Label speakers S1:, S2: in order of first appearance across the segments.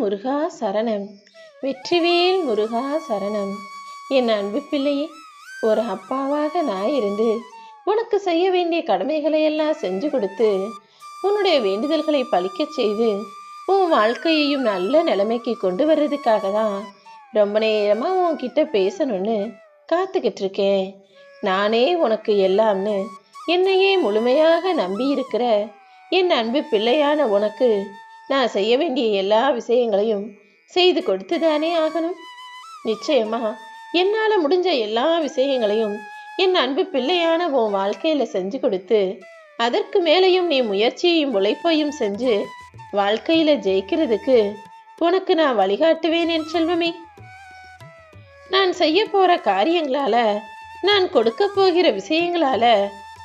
S1: முருகா சரணம். வெற்றிவேல் முருகா சரணம். என் அன்பு பிள்ளையே ஒரு அப்பாவாக நான் இருந்து உனக்கு செய்ய வேண்டிய கடமைகளை எல்லாம் செஞ்சு கொடுத்து உன்னுடைய வேண்டுதல்களை பழிக்க செய்து உன் வாழ்க்கையையும் நல்ல நிலைமைக்கு கொண்டு வர்றதுக்காக தான் ரொம்ப நேரமா உன்கிட்ட பேசணும்னு காத்துக்கிட்டு இருக்கேன். நானே உனக்கு எல்லாம்னு என்னையே முழுமையாக நம்பி இருக்கிற என் அன்பு பிள்ளையான உனக்கு நான் செய்ய வேண்டிய எல்லா விஷயங்களையும் செய்து கொடுத்து தானே ஆகணும்? நிச்சயமா. என்னால் முடிஞ்ச எல்லா விஷயங்களையும் என் அன்பு பிள்ளையான உன் வாழ்க்கையில் செஞ்சு கொடுத்து அதற்கு மேலேயும் நீ முயற்சியையும் உழைப்பையும் செஞ்சு வாழ்க்கையில் ஜெயிக்கிறதுக்கு உனக்கு நான் வழிகாட்டுவேன் என் செல்வமே. நான் செய்ய போகிற காரியங்களால நான் கொடுக்க போகிற விஷயங்களால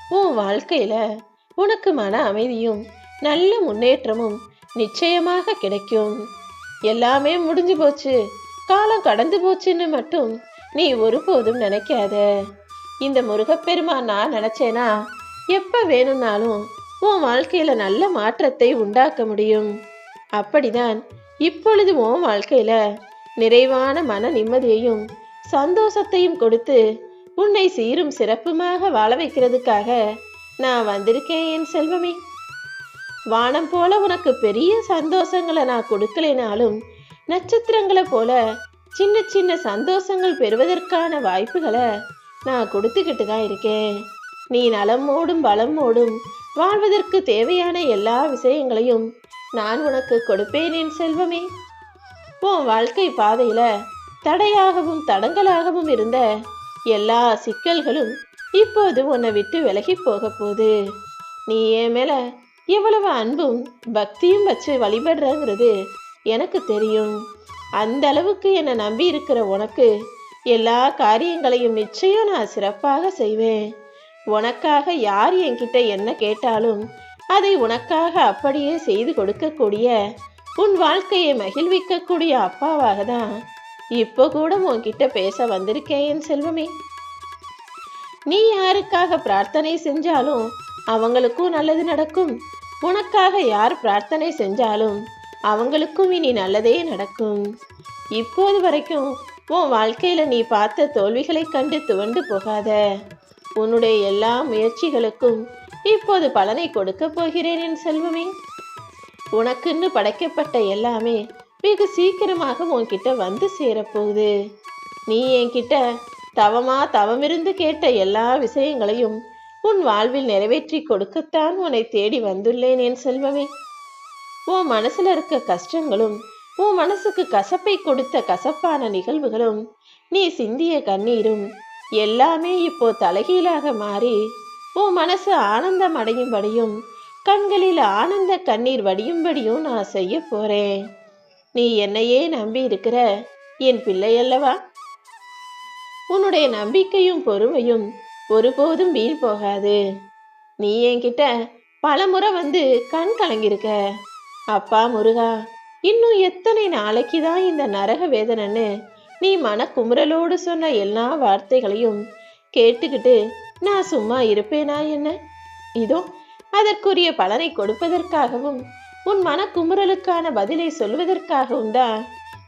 S1: உன் வாழ்க்கையில் உனக்கு மன அமைதியும் நல்ல முன்னேற்றமும் நிச்சயமாக கிடைக்கும். எல்லாமே முடிஞ்சு போச்சு. காலம் கடந்து போச்சுன்னு மட்டும் நீ ஒருபோதும் நினைக்காத. இந்த முருகப்பெருமான் நான் நினைச்சேனா? எப்ப வேணும்னாலும் உன் வாழ்க்கையில நல்ல மாற்றத்தை உண்டாக்க முடியும். அப்படிதான் இப்பொழுது உன் வாழ்க்கையில நிறைவான மன நிம்மதியையும் சந்தோஷத்தையும் கொடுத்து உன்னை சீரும் சிறப்புமாக வாழ வைக்கிறதுக்காக நான் வந்திருக்கேன் என் செல்வமே. வானம் போல உனக்கு பெரிய சந்தோஷங்களை நான் கொடுக்கலைனாலும் நட்சத்திரங்களை போல சின்ன சின்ன சந்தோஷங்கள் பெறுவதற்கான வாய்ப்புகளை நான் கொடுத்துக்கிட்டு தான் இருக்கேன். நீ நலமோடும் பலமோடும் வாழ்வதற்கு தேவையான எல்லா விஷயங்களையும் நான் உனக்கு கொடுப்பேன் என் செல்வமே. உன் வாழ்க்கை பாதையில தடையாகவும் தடங்கலாகவும் இருந்த எல்லா சிக்கல்களும் இப்போது உன்னை விட்டு விலகி போக போகுது. நீ ஏன் மேல இவ்வளவு அன்பும் பக்தியும் வச்சு வழிபடுறங்கிறது எனக்கு தெரியும். அந்த அளவுக்கு என்னை நம்பி இருக்கிற உனக்கு எல்லா காரியங்களையும் நிச்சயம் நான் சிறப்பாக செய்வேன். உனக்காக யார் என்கிட்ட என்ன கேட்டாலும் அதை உனக்காக அப்படியே செய்து கொடுக்கக்கூடிய உன் வாழ்க்கையை மகிழ்விக்கக்கூடிய அப்பாவாக தான் இப்போ கூட உன்கிட்ட பேச வந்திருக்கேன் என் செல்வமே. நீ யாருக்காக பிரார்த்தனை செஞ்சாலும் அவங்களுக்கும் நல்லது நடக்கும். உனக்காக யார் பிரார்த்தனை செஞ்சாலும் அவங்களுக்கும் இனி நல்லதே நடக்கும். இப்போது வரைக்கும் உன் வாழ்க்கையில் நீ பார்த்த தோல்விகளை கண்டு துவண்டு போகாத. உன்னுடைய எல்லா முயற்சிகளுக்கும் இப்போது பலனை கொடுக்க போகிறேன் என் செல்வமே. உனக்குன்னு படைக்கப்பட்ட எல்லாமே வெகு சீக்கிரமாக உன்கிட்ட வந்து சேரப்போகுது. நீ என்கிட்ட தவமா தவமிருந்து கேட்ட எல்லா விஷயங்களையும் உன் வாழ்வில் நிறைவேற்றி கொடுக்கத்தான் உன்னை தேடி வந்துள்ளேன் என் செல்வமே. உன் மனசுல இருக்க கஷ்டங்களும் உன் மனசுக்கு கசப்பை கொடுத்த கசப்பான நிகழ்வுகளும் நீ சிந்திய கண்ணீரும் எல்லாமே இப்போ தலைகீழாக மாறி உன் மனசு ஆனந்தம் அடையும்படியும் கண்களில் ஆனந்த கண்ணீர் வடியும்படியும் நான் செய்ய போறேன். நீ என்னையே நம்பி இருக்கிற என் பிள்ளை அல்லவா? உன்னுடைய நம்பிக்கையும் பொறுமையும் ஒருபோதும் வீண் போகாது. நீ என்கிட்ட பலமுறை வந்து கண் கலங்கியிருக்க. அப்பா முருகா இன்னும் எத்தனை நாளைக்கு தான் இந்த நரக வேதனைன்னு நீ மன குமுறலோடு சொன்ன எல்லா வார்த்தைகளையும் கேட்டுக்கிட்டு நான் சும்மா இருப்பேனா என்ன? இதோ அதற்குரிய பலனை கொடுப்பதற்காகவும் உன் மன குமுறலுக்கான பதிலை சொல்வதற்காகவும் தான்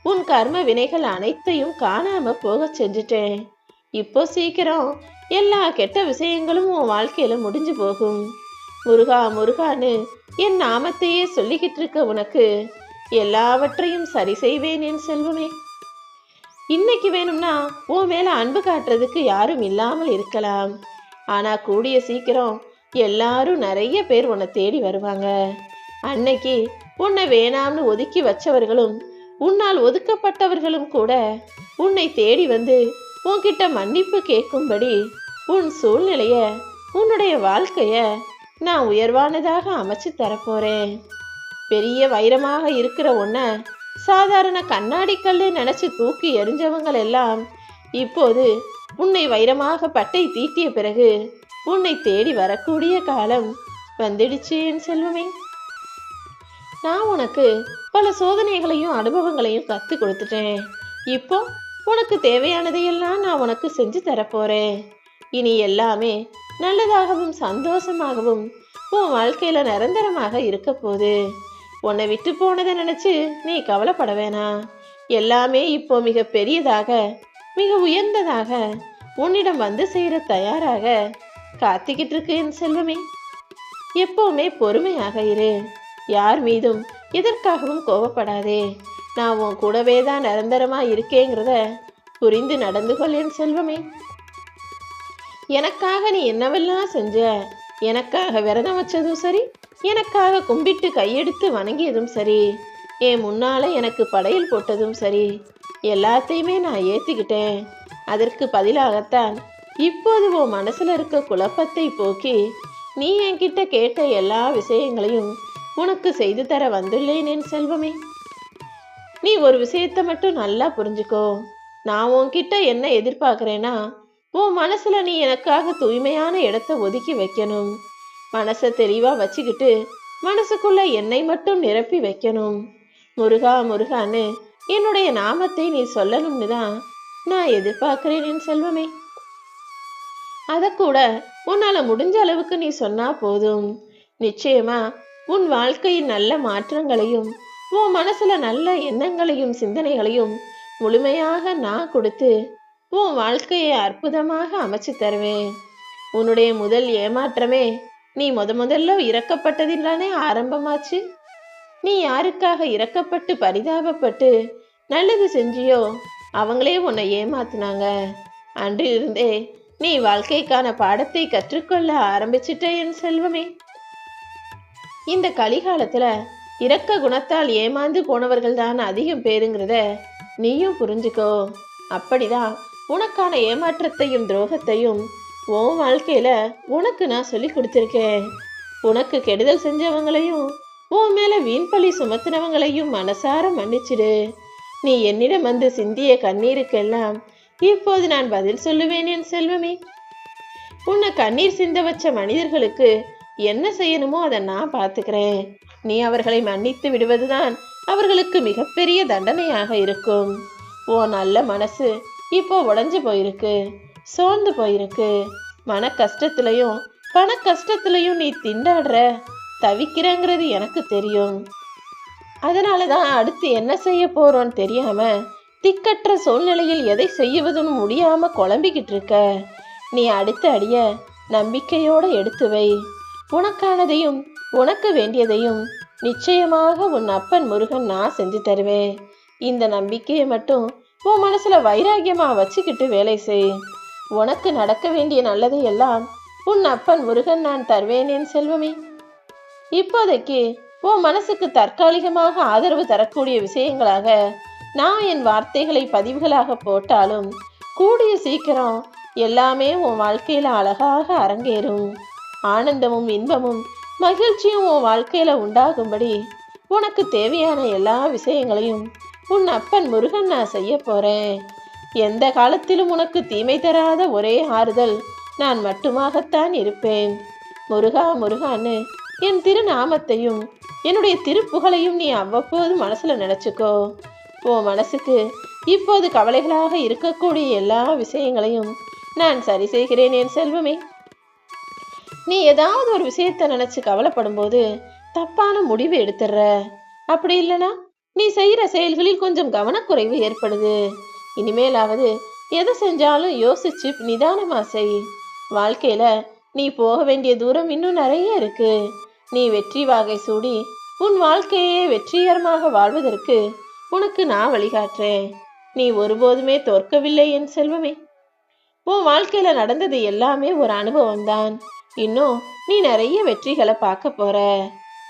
S1: உன் கர்ம வினைகள் அனைத்தையும் காணாம போகச் செஞ்சுட்டேன். இப்போ சீக்கிரம் எல்லா கெட்ட விஷயங்களும் உன் வாழ்க்கையில முடிஞ்சு போகும். முருகா முருகான்னு என் நாமத்தையே சொல்லிக்கிட்டு இருக்க உனக்கு எல்லாவற்றையும் சரி செய்வேன் என் செல்வமே. இன்னைக்கு வேணும்னா உன் மேல அன்பு காட்டுறதுக்கு யாரும் இல்லாமல் இருக்கலாம். ஆனா கூடிய சீக்கிரம் எல்லாரும் நிறைய பேர் உன்னை தேடி வருவாங்க. அன்னைக்கு உன்னை வேணாம்னு ஒதுக்கி வச்சவர்களும் உன்னால் ஒதுக்கப்பட்டவர்களும் கூட உன்னை தேடி வந்து உன்கிட்ட மன்னிப்பு கேட்கும்படி உன் சூழ்நிலைய உன்னுடைய வாழ்க்கைய நான் உயர்வானதாக அமைச்சு தரப்போறேன். பெரிய வைரமாக இருக்கிற உன்ன சாதாரண கண்ணாடி கல்லு நினைச்சு தூக்கி எரிஞ்சவங்கள் எல்லாம் இப்போது உன்னை வைரமாக பட்டை தீட்டிய பிறகு உன்னை தேடி வரக்கூடிய காலம் வந்துடுச்சு என் செல்வமே. நான் உனக்கு பல சோதனைகளையும் அனுபவங்களையும் கத்து கொடுத்துட்டேன். இப்போ உனக்கு தேவையானதையெல்லாம் நான் உனக்கு செஞ்சு தரப்போறேன். இனி எல்லாமே நல்லதாகவும் சந்தோஷமாகவும் உன் வாழ்க்கையில நிரந்தரமாக இருக்க போகுது. உன்னை விட்டு போனதை நினைச்சு நீ கவலைப்பட வேணாம் எல்லாமே இப்போ மிக பெரியதாக மிக உயர்ந்ததாக உன்னிடம் வந்து சேர தயாராக காத்துக்கிட்டு இருக்கு என் செல்வமே. எப்பவுமே பொறுமையாக இரு. யார் மீதும் எதற்காகவும் கோபப்படாதே நான் உன் கூடவே தான் நிரந்தரமாக இருக்கேங்கிறத புரிந்து நடந்து கொள்ளேன் என் செல்வமே. எனக்காக நீ என்னவெல்லாம் செஞ்ச? எனக்காக விரதம் வச்சதும் சரி எனக்காக கும்பிட்டு கையெடுத்து வணங்கியதும் சரி என் முன்னால் எனக்கு படையில் போட்டதும் சரி எல்லாத்தையுமே நான் ஏற்றுக்கிட்டேன் அதற்கு பதிலாகத்தான் இப்போது உன் மனசில் இருக்க குழப்பத்தை போக்கி நீ என்கிட்ட கேட்ட எல்லா விஷயங்களையும் உனக்கு செய்து தர வந்துள்ளேன் என் செல்வமே. நீ ஒரு விஷயத்த மட்டும் நல்லா புரிஞ்சுக்கோ. நான் உன்கிட்ட என்ன எதிர்பார்க்குறேன்னா உன் மனசுல நீ எனக்காக தூய்மையான இடத்த ஒதுக்கி வைக்கணும். மனசை தெளிவா வச்சுக்கிட்டு மனசுக்குள்ள என்னை மட்டும் நிரப்பி வைக்கணும். முருகா முருகான்னு என்னுடைய நாமத்தை நீ சொல்லணும்னு தான் நான் எதிர்பார்க்கிறேன் என் செல்வமே. அதை கூட உன்னால முடிஞ்ச அளவுக்கு நீ சொன்னா போதும். நிச்சயமா உன் வாழ்க்கையின் நல்ல மாற்றங்களையும் உன் மனசுல நல்ல எண்ணங்களையும் சிந்தனைகளையும் முழுமையாக நான் கொடுத்து உன் வாழ்க்கையை அற்புதமாக அமைச்சு தருவேன். உன்னுடைய முதல் ஏமாற்றமே நீ முத முதல்ல இறக்கப்பட்டதில்தானே ஆரம்பமாச்சு? நீ யாருக்காக இறக்கப்பட்டு பரிதாபப்பட்டு நல்லது செஞ்சியோ அவங்களே உன்னை ஏமாத்தினாங்க. அன்றிலிருந்தே நீ வாழ்க்கைக்கான பாடத்தை கற்றுக்கொள்ள ஆரம்பிச்சிட்ட என் செல்வமே. இந்த கலிகாலத்துல இரக்க குணத்தால் ஏமாந்து போனவர்கள் தான் அதிகம் பேருங்கிறத நீயும் புரிஞ்சுக்கோ. அப்படிதான் உனக்கான ஏமாற்றத்தையும் துரோகத்தையும் உன் வாழ்க்கையில உனக்கு நான் சொல்லி கொடுத்துருக்கேன். உனக்கு கெடுதல் செஞ்சவங்களையும் உன் மேல வீண்பழி சுமத்தினவங்களையும் மனசார மன்னிச்சிடு. நீ என்னிடம் வந்து சிந்திய கண்ணீருக்கெல்லாம் இப்போது நான் பதில் சொல்லுவேன் என் செல்வமே. உன்னை கண்ணீர் சிந்த வச்ச மனிதர்களுக்கு என்ன செய்யணுமோ அதை நான் பார்த்துக்கிறேன். நீ அவர்களை மன்னித்து விடுவதுதான் அவர்களுக்கு மிகப்பெரிய தண்டனையாக இருக்கும். ஓ நல்ல மனசு இப்போ உடஞ்சு போயிருக்கு சோர்ந்து போயிருக்கு. மன கஷ்டத்திலையும் பண கஷ்டத்திலையும் நீ திண்டாடுற தவிக்கிறேங்கிறது எனக்கு தெரியும். அதனால தான் அடுத்து என்ன செய்ய போறோன்னு தெரியாம திக்கற்ற சூழ்நிலையில் எதை செய்வதுன்னு முடியாம குழம்பிக்கிட்டு இருக்க. நீ அடுத்த அடிய நம்பிக்கையோட எடுத்து வை. உனக்கானதையும் உனக்கு வேண்டியதையும் நிச்சயமாக உன் அப்பன் முருகன் நான் செஞ்சு தருவேன். இந்த நம்பிக்கையை மட்டும் உன் மனசுல வைராகியமா வச்சுக்கிட்டு வேலை செய். உனக்கு நடக்க வேண்டிய நல்லதை எல்லாம் உன் அப்பன் முருகன் நான் தருவேனேன் செல்வமே. இப்போதைக்கு உன் மனசுக்கு தற்காலிகமாக ஆதரவு தரக்கூடிய விஷயங்களாக நான் என் வார்த்தைகளை பதிவுகளாக போட்டாலும் கூடிய சீக்கிரம் எல்லாமே உன் வாழ்க்கையில அழகாக அரங்கேறும். ஆனந்தமும் இன்பமும் மகிழ்ச்சியும் உன் வாழ்க்கையில உண்டாகும்படி உனக்கு தேவையான எல்லா விஷயங்களையும் உன் அப்பன் முருகன் நான் செய்ய போறேன். எந்த காலத்திலும் உனக்கு தீமை தராத ஒரே ஆறுதல் நான் மட்டுமாகத்தான் இருப்பேன். முருகா முருகான்னு என் திருநாமத்தையும் என்னுடைய திருப்புகழையும் நீ அவ்வப்போது மனசுல நினைச்சுக்கோ. உன் மனசுக்கு இப்போது கவலைகளாக இருக்கக்கூடிய எல்லா விஷயங்களையும் நான் சரி செய்கிறேன் என் செல்வமே. நீ ஏதாவது ஒரு விஷயத்த நினைச்சு கவலைப்படும்போது தப்பான முடிவு எடுத்துடுற. அப்படி இல்லைனா நீ செய்யற செயல்களில் கொஞ்சம் கவனக்குறைவு ஏற்படுது. இனிமேலாவது எதை செஞ்சாலும் யோசிச்சு நிதானமா செய். வாழ்க்கையில நீ போக வேண்டிய தூரம் இன்னும் நிறைய இருக்கு. நீ வெற்றி வாகை சூடி உன் வாழ்க்கையே வெற்றிகரமாக வாழ்வதற்கு உனக்கு நான் வழிகாட்டுறேன். நீ ஒருபோதுமே தோற்கவில்லை என் செல்வமே. உன் வாழ்க்கையில நடந்தது எல்லாமே ஒரு அனுபவம் தான் இன்னும் நீ நிறைய வெற்றிகளை பார்க்க போற.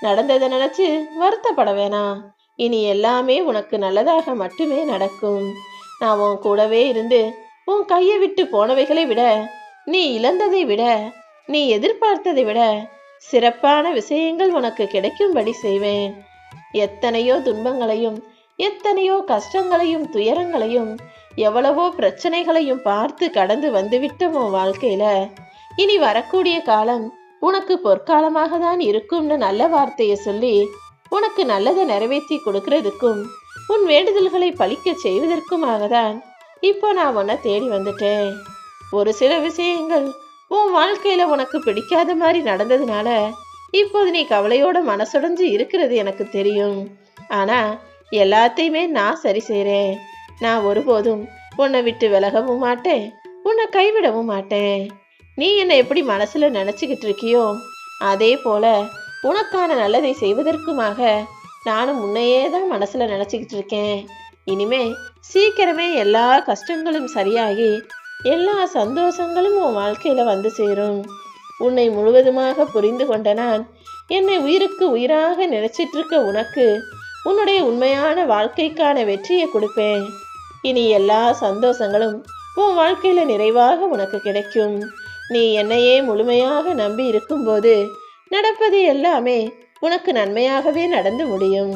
S1: நடந்ததை நினைச்சு வருத்தப்பட வேணாம். இனி எல்லாமே உனக்கு நல்லதாக மட்டுமே நடக்கும். நான் உன் கூடவே இருந்து உன் கையை விட்டு போனவைகளை விட நீ இழந்ததை விட நீ எதிர்பார்த்ததை விட சிறப்பான விஷயங்கள் உனக்கு கிடைக்கும்படி செய்வேன். எத்தனையோ துன்பங்களையும் எத்தனையோ கஷ்டங்களையும் துயரங்களையும் எவ்வளவோ பிரச்சனைகளையும் பார்த்து கடந்து வந்துவிட்ட உன் வாழ்க்கையில இனி வரக்கூடிய காலம் உனக்கு பொற்காலமாக தான் இருக்கும்னு நல்ல வார்த்தையை சொல்லி உனக்கு நல்லதை நிறைவேற்றி கொடுக்கறதுக்கும் உன் வேண்டுதல்களை பழிக்க செய்வதற்குமாக தான் இப்போ நான் உன்னை தேடி வந்துட்டேன். ஒரு சில விஷயங்கள் உன் வாழ்க்கையில உனக்கு பிடிக்காத மாதிரி நடந்ததுனால இப்போது நீ கவலையோட மனசுடைஞ்சு இருக்கிறது எனக்கு தெரியும். ஆனா எல்லாத்தையுமே நான் சரி செய்றேன். நான் ஒருபோதும் உன்னை விட்டு விலகவும் மாட்டேன். உன்னை கைவிடவும் மாட்டேன். நீ என்னை எப்படி மனசுல நினைச்சுக்கிட்டு இருக்கியோ அதே போல உனக்கான நல்லதை செய்வதற்குமாக நானும் உன்னையே தான் மனசுல நினைச்சுக்கிட்டு இருக்கேன். இனிமே சீக்கிரமே எல்லா கஷ்டங்களும் சரியாகி எல்லா சந்தோஷங்களும் உன் வாழ்க்கையில வந்து சேரும். உன்னை முழுவதுமாக புரிந்து கொண்ட நான் என்னை உயிருக்கு உயிராக நினைச்சிட்டு இருக்க உனக்கு உன்னுடைய உண்மையான வாழ்க்கைக்கான வெற்றியை கொடுப்பேன். இனி எல்லா சந்தோஷங்களும் உன் வாழ்க்கையில நிறைவாக உனக்கு கிடைக்கும். நீ என்னையே முழுமையாக நம்பி இருக்கும்போது நடப்பது எல்லாமே உனக்கு நன்மையாகவே நடந்து முடியும்.